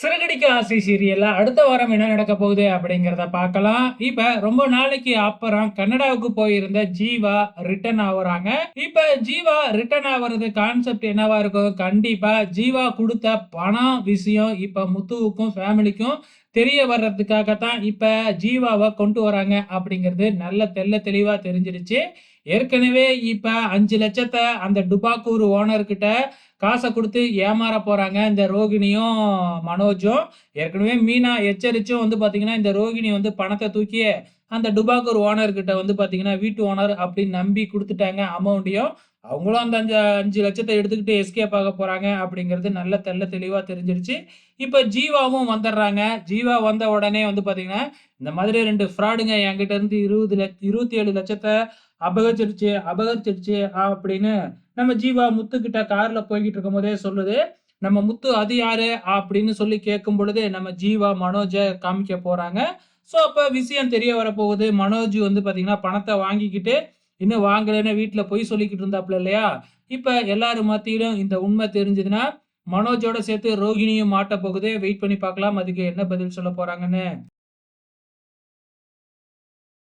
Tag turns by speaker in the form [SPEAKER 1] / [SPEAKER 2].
[SPEAKER 1] சிறுகடிக்க ஆசை சீரியலில் அடுத்த வாரம் என்ன நடக்க போகுது அப்படிங்கிறத பார்க்கலாம். இப்போ ரொம்ப நாளைக்கு அப்புறம் கன்னடாவுக்கு போயிருந்த ஜீவா ரிட்டர்ன் ஆகுறாங்க. இப்போ ஜீவா ரிட்டர்ன் ஆகுறது கான்செப்ட் என்னவா இருக்கும் கண்டிப்பாக ஜீவா கொடுத்த பணம் விஷயம் இப்போ முத்துவுக்கும் ஃபேமிலிக்கும் தெரிய வர்றதுக்காகத்தான் இப்போ ஜீவாவை கொண்டு வராங்க அப்படிங்கிறது நல்ல தெள்ள தெளிவாக தெரிஞ்சிருச்சு. ஏற்கனவே இப்ப அஞ்சு லட்சத்தை அந்த டுபாக்கூர் ஓனர்கிட்ட காசை கொடுத்து ஏமாற போறாங்க இந்த ரோகிணியும் மனோஜும். ஏற்கனவே மீனா எச்சரிச்சும் வந்து பாத்தீங்கன்னா இந்த ரோகிணி வந்து பணத்தை தூக்கி அந்த டுபாக்கூர் ஓனர்கிட்ட வந்து பாத்தீங்கன்னா வீட்டு ஓனர் அப்படின்னு நம்பி கொடுத்துட்டாங்க அமௌண்ட்டையும் அவங்களும் அந்த அஞ்சு அஞ்சு லட்சத்தை எடுத்துக்கிட்டு எஸ்கேப் ஆக போகிறாங்க அப்படிங்கிறது நல்ல தெள்ள தெளிவாக தெரிஞ்சிருச்சு. இப்போ ஜீவாவும் வந்துடுறாங்க. ஜீவா வந்த உடனே வந்து பார்த்தீங்கன்னா இந்த மாதிரி ரெண்டு ஃப்ராடுங்க என்கிட்ட இருந்து இருபது லட்ச இருபத்தி ஏழு லட்சத்தை அபகரிச்சிருச்சு அபகரிச்சிருச்சு அப்படின்னு நம்ம ஜீவா முத்துக்கிட்ட காரில் போய்கிட்டு இருக்கும் போதே சொல்லுது. நம்ம முத்து அது யாரு? அப்படின்னு சொல்லி கேட்கும் பொழுது நம்ம ஜீவா மனோஜை காமிக்க போகிறாங்க ஸோ அப்போ விஷயம் தெரிய வரப்போகுது. மனோஜ் வந்து பார்த்தீங்கன்னா பணத்தை வாங்கிக்கிட்டு இன்னும் வாங்கலைன்னு வீட்டில் போய் சொல்லிக்கிட்டு இருந்தாப்புல இல்லையா? இப்போ எல்லாரும் மத்தியிலும் இந்த உண்மை தெரிஞ்சதுன்னா மனோஜோட சேர்த்து ரோகிணியும் மாட்ட போகுது. வெயிட் பண்ணி பார்க்கலாம். அதுக்கு என்ன பதில் சொல்ல போறாங்கன்னு.